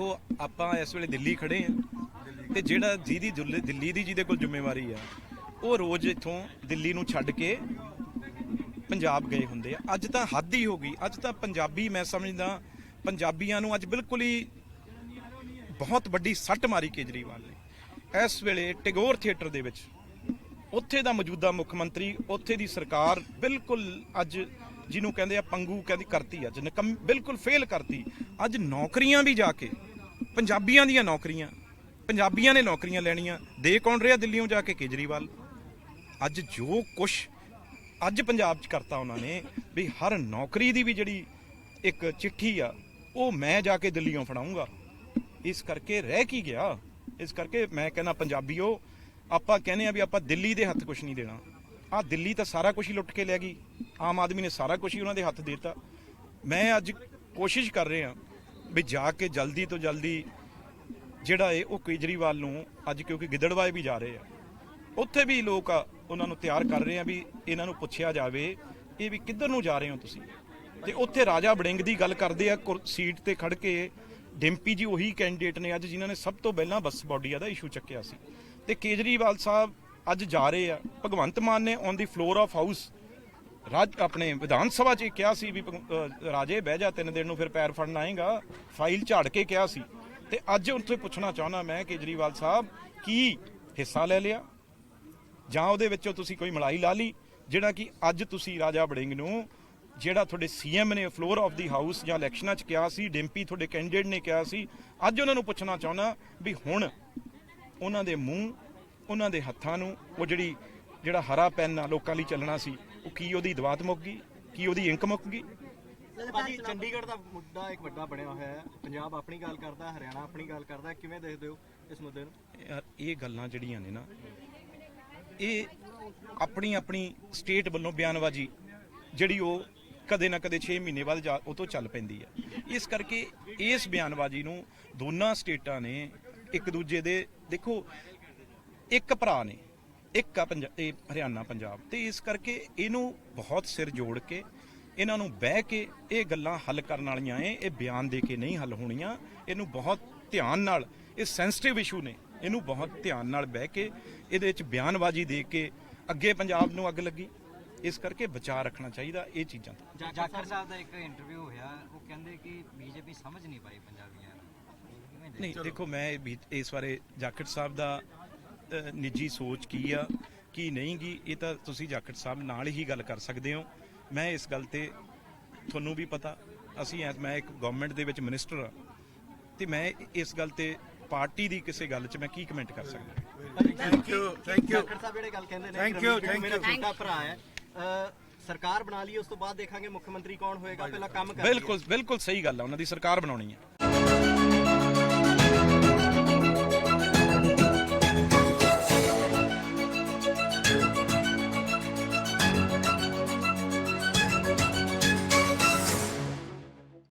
ਦੇਖੋ, ਆਪਾਂ ਇਸ ਵੇਲੇ ਦਿੱਲੀ ਖੜੇ ਆ ਤੇ ਜਿਹੜਾ ਜਿਹਦੀ ਜੁਲ- ਦਿੱਲੀ ਦੀ ਜਿਹਦੇ ਕੋਲ ਜ਼ਿੰਮੇਵਾਰੀ ਆ, ਉਹ ਰੋਜ਼ ਇੱਥੋਂ ਦਿੱਲੀ ਨੂੰ ਛੱਡ ਕੇ ਪੰਜਾਬ ਗਏ ਹੁੰਦੇ ਆ। ਅੱਜ ਤਾਂ ਹੱਦ ਹੀ ਹੋ ਗਈ। ਅੱਜ ਤਾਂ ਪੰਜਾਬੀ, ਮੈਂ ਸਮਝਦਾ, ਪੰਜਾਬੀਆਂ ਨੂੰ ਅੱਜ ਬਿਲਕੁਲ ਹੀ ਬਹੁਤ ਵੱਡੀ ਸੱਟ ਮਾਰੀ ਕੇਜਰੀਵਾਲ ਨੇ। ਇਸ ਵੇਲੇ ਟੈਗੋਰ ਥੀਏਟਰ ਦੇ ਵਿੱਚ ਉੱਥੇ ਦਾ ਮੌਜੂਦਾ ਮੁੱਖ ਮੰਤਰੀ, ਉੱਥੇ ਦੀ ਸਰਕਾਰ ਬਿਲਕੁਲ ਅੱਜ ਜਿਹਨੂੰ ਕਹਿੰਦੇ ਆ, ਪੰਗੂ ਕਹਿੰਦੀ ਕਰਤੀ, ਅੱਜ ਨਿਕੰਮ ਬਿਲਕੁਲ ਫੇਲ ਕਰਤੀ। ਅੱਜ ਨੌਕਰੀਆਂ ਵੀ ਜਾ ਕੇ ਪੰਜਾਬੀਆਂ ਦੀਆਂ ਨੌਕਰੀਆਂ, ਪੰਜਾਬੀਆਂ ਨੇ ਨੌਕਰੀਆਂ ਲੈਣੀਆਂ। ਦੇ ਕੌਣ ਰਿਹਾ ਦਿੱਲੀੋਂ ਜਾ ਕੇ ਕੇਜਰੀਵਾਲ? ਅੱਜ ਜੋ ਕੁਛ ਅੱਜ ਪੰਜਾਬ 'ਚ ਕਰਤਾ ਉਹਨਾਂ ਨੇ, ਵੀ ਹਰ ਨੌਕਰੀ ਦੀ ਵੀ ਜਿਹੜੀ ਇੱਕ ਚਿੱਠੀ ਆ, ਉਹ ਮੈਂ ਜਾ ਕੇ ਦਿੱਲੀੋਂ ਫੜਾਉਂਗਾ। ਇਸ ਕਰਕੇ ਰਹਿ ਕੀ ਗਿਆ? ਇਸ ਕਰਕੇ ਮੈਂ ਕਹਿੰਦਾ, ਪੰਜਾਬੀਓ, ਆਪਾਂ ਕਹਿੰਦੇ ਆ ਵੀ ਆਪਾਂ ਦਿੱਲੀ ਦੇ ਹੱਥ ਕੁਝ ਨਹੀਂ ਦੇਣਾ। ਆ ਦਿੱਲੀ ਤਾਂ ਸਾਰਾ ਕੁਝ ਹੀ ਲੁੱਟ ਕੇ ਲੈ ਗਈ। ਆਮ ਆਦਮੀ ਨੇ ਸਾਰਾ ਕੁਝ ਹੀ ਉਹਨਾਂ ਦੇ ਹੱਥ ਦੇਤਾ। ਮੈਂ ਅੱਜ ਕੋਸ਼ਿਸ਼ ਕਰ ਰਿਹਾ ਵੀ ਜਾ ਕੇ ਜਲਦੀ ਤੋਂ ਜਲਦੀ ਜਿਹੜਾ ਇਹ ਉਹ ਕੇਜਰੀਵਾਲ ਨੂੰ ਅੱਜ ਕਿਉਂਕਿ ਗਿੱਦੜਵਾਏ ਵੀ ਜਾ ਰਹੇ ਆ, ਉੱਥੇ ਵੀ ਲੋਕ ਉਹਨਾਂ ਨੂੰ ਤਿਆਰ ਕਰ ਰਹੇ ਆ ਵੀ ਇਹਨਾਂ ਨੂੰ ਪੁੱਛਿਆ ਜਾਵੇ ਇਹ ਵੀ ਕਿੱਧਰ ਨੂੰ ਜਾ ਰਹੇ ਹੋ ਤੁਸੀਂ? ਤੇ ਉੱਥੇ ਰਾਜਾ ਬੜਿੰਗ ਦੀ ਗੱਲ ਕਰਦੇ ਆ, ਕੁਰ- ਸੀਟ ਤੇ ਖੜ ਕੇ ਡਿੰਪੀ ਜੀ ਉਹੀ ਕੈਂਡੀਡੇਟ ਨੇ ਅੱਜ ਜਿਨ੍ਹਾਂ ਨੇ ਸਭ ਤੋਂ ਪਹਿਲਾਂ ਬੱਸ ਬੋਡੀਆ ਦਾ ਇਸ਼ੂ ਚੱਕਿਆ ਸੀ। ਤੇ ਕੇਜਰੀਵਾਲ ਸਾਹਿਬ ਅੱਜ ਜਾ ਰਹੇ ਆ, ਭਗਵੰਤ ਮਾਨ ਨੇ on the floor of house ਰਾਜ ਆਪਣੇ ਵਿਧਾਨ ਸਭਾ 'ਚ ਕਿਹਾ ਸੀ ਵੀ ਰਾਜੇ ਬਹਿ ਜਾ ਤਿੰਨ ਦਿਨ ਨੂੰ ਫਿਰ ਪੈਰ ਫੜਨ ਆਏਗਾ, ਫਾਈਲ ਝਾੜ ਕੇ ਕਿਹਾ ਸੀ। ਤੇ ਅੱਜ ਉੱਥੇ ਪੁੱਛਣਾ ਚਾਹੁੰਦਾ ਮੈਂ ਕੇਜਰੀਵਾਲ ਸਾਹਿਬ, ਕੀ ਹਿੱਸਾ ਲੈ ਲਿਆ? ਜਾਂ ਉਹਦੇ ਵਿੱਚੋਂ ਤੁਸੀਂ ਕੋਈ ਮਲਾਈ ਲਾ ਲਈ, ਜਿਹੜਾ ਕਿ ਅੱਜ ਤੁਸੀਂ ਰਾਜਾ ਬੜਿੰਗ ਨੂੰ, ਜਿਹੜਾ ਤੁਹਾਡੇ ਸੀਐਮ ਨੇ ਫਲੋਰ ਆਫ ਦੀ ਹਾਊਸ ਜਾਂ ਇਲੈਕਸ਼ਨਾਂ 'ਚ ਕਿਹਾ ਸੀ, ਡਿੰਪੀ ਤੁਹਾਡੇ ਕੈਂਡੀਡੇਟ ਨੇ ਕਿਹਾ ਸੀ, ਅੱਜ ਉਹਨਾਂ ਨੂੰ ਪੁੱਛਣਾ ਚਾਹੁੰਦਾ ਵੀ ਹੁਣ ਉਹਨਾਂ ਦੇ ਮੂੰਹ, ਉਹਨਾਂ ਦੇ ਹੱਥਾਂ ਨੂੰ, ਉਹ ਜਿਹੜੀ, ਜਿਹੜਾ ਹਰਾ ਪੈਨ ਲੋਕਾਂ ਲਈ ਚੱਲਣਾ ਸੀ ਉਹ ਕੀ ਉਹਦੀ ਦਵਾਤ ਮੁੱਕ ਗਈ? ਕੀ ਉਹਦੀ ਇੰਕ ਮੁੱਕ ਗਈ? ਭਾਜੀ ਚੰਡੀਗੜ੍ਹ ਦਾ ਮੁੱਦਾ ਇੱਕ ਵੱਡਾ ਬਣਿਆ ਹੋਇਆ ਹੈ। ਪੰਜਾਬ ਆਪਣੀ ਗੱਲ ਕਰਦਾ ਹਰਿਆਣਾ ਆਪਣੀ ਗੱਲ ਕਰਦਾ। ਕਿਵੇਂ ਦੇਖਦੇ ਹੋ ਇਸ ਮੁੱਦੇ ਨੂੰ? ਯਾਰ ਇਹ ਗੱਲਾਂ ਜਿਹੜੀਆਂ ਨੇ ਨਾ ਇਹ ਆਪਣੀ ਆਪਣੀ ਸਟੇਟ ਵੱਲੋਂ ਬਿਆਨਬਾਜ਼ੀ ਜਿਹੜੀ ਉਹ ਕਦੇ ਨਾ ਕਦੇ 6 ਮਹੀਨੇ ਬਾਅਦ ਉਹ ਤੋਂ ਚੱਲ ਪੈਂਦੀ ਹੈ ਇਸ ਕਰਕੇ ਇਸ ਬਿਆਨਬਾਜ਼ੀ ਨੂੰ ਦੋਨਾਂ ਸਟੇਟਾਂ ਨੇ ਇੱਕ ਦੂਜੇ ਦੇ ਦੇਖੋ ਇੱਕ ਭਰਾ ਨੇ। ਇੱਕ ਆ ਪੰਜਾਬ ਇਹ ਹਰਿਆਣਾ ਪੰਜਾਬ। ਤੇ ਇਸ ਕਰਕੇ ਇਹਨੂੰ ਬਹੁਤ ਸਿਰ ਜੋੜ ਕੇ ਇਹਨਾਂ ਨੂੰ ਬਹਿ ਕੇ ਇਹ ਗੱਲਾਂ ਹੱਲ ਕਰਨ ਵਾਲੀਆਂ ਏ ਇਹ ਬਿਆਨ ਦੇ ਕੇ ਨਹੀਂ ਹੱਲ ਹੋਣੀਆਂ। ਇਹਨੂੰ ਬਹੁਤ ਧਿਆਨ ਨਾਲ ਇਹ ਸੈਂਸਿਟਿਵ ਇਸ਼ੂ ਨੇ ਇਹਨੂੰ ਬਹੁਤ ਧਿਆਨ ਨਾਲ ਬਹਿ ਕੇ ਇਹਦੇ ਵਿੱਚ ਬਿਆਨਬਾਜ਼ੀ ਦੇ ਕੇ ਅੱਗੇ ਪੰਜਾਬ ਨੂੰ ਅੱਗ ਲੱਗੀ। ਇਸ ਕਰਕੇ ਬਚਾਅ ਰੱਖਣਾ ਚਾਹੀਦਾ ਇਹ ਚੀਜ਼ਾਂ ਤੋਂ। ਜਾਖੜ ਸਾਹਿਬ ਦਾ ਇੱਕ ਇੰਟਰਵਿਊ ਹੋਇਆ ਉਹ ਕਹਿੰਦੇ ਕਿ ਬੀਜੇਪੀ ਸਮਝ ਨਹੀਂ ਪਾਈ ਪੰਜਾਬੀਆਂ ਨਹੀਂ ਦੇਖੋ ਮੈਂ ਇਸ ਬਾਰੇ ਜਾਖੜ ਸਾਹਿਬ ਦਾ ਨਿੱਜੀ ਸੋਚ ਕੀ ਆ ਕੀ ਨਹੀਂ ਗੀ ਇਹ ਤਾਂ ਤੁਸੀਂ ਜਾਖੜ ਸਾਹਿਬ ਨਾਲ ਹੀ ਗੱਲ ਕਰ ਸਕਦੇ ਹੋ। ਮੈਂ ਇਸ ਗੱਲ ਤੇ ਤੁਹਾਨੂੰ ਵੀ ਪਤਾ ਅਸੀਂ ਐ- ਮੈਂ ਇੱਕ ਗਵਰਨਮੈਂਟ ਦੇ ਵਿੱਚ ਮਿਨਿਸਟਰ ਆ ਤੇ ਮੈਂ ਇਸ ਗੱਲ ਤੇ ਪਾਰਟੀ ਦੀ ਕਿਸੇ ਗੱਲ 'ਚ ਮੈਂ ਕੀ ਕਮੈਂਟ ਕਰ ਸਕਦਾ? Thank you thank you Jakhar Sahib ਜਿਹੜੇ ਗੱਲ ਕਹਿੰਦੇ ਨੇ Thank ਕਿ you, ਰਣਜੀਤ thank ਮੇਰਾ. ਛੋਟਾ ਭਰਾ ਹੈ ਸਰਕਾਰ ਬਣਾ ਲਈ ਉਸ ਤੋਂ ਬਾਅਦ ਦੇਖਾਂਗੇ ਮੁੱਖ ਮੰਤਰੀ ਕੌਣ ਹੋਏਗਾ ਪਹਿਲਾਂ ਕੰਮ ਕਰ ਬਿਲਕੁਲ ਬਿਲਕੁਲ ਸਹੀ ਗੱਲ ਆ ਉਹਨਾਂ ਦੀ ਸਰਕਾਰ ਬਣਾਉਣੀ ਆ।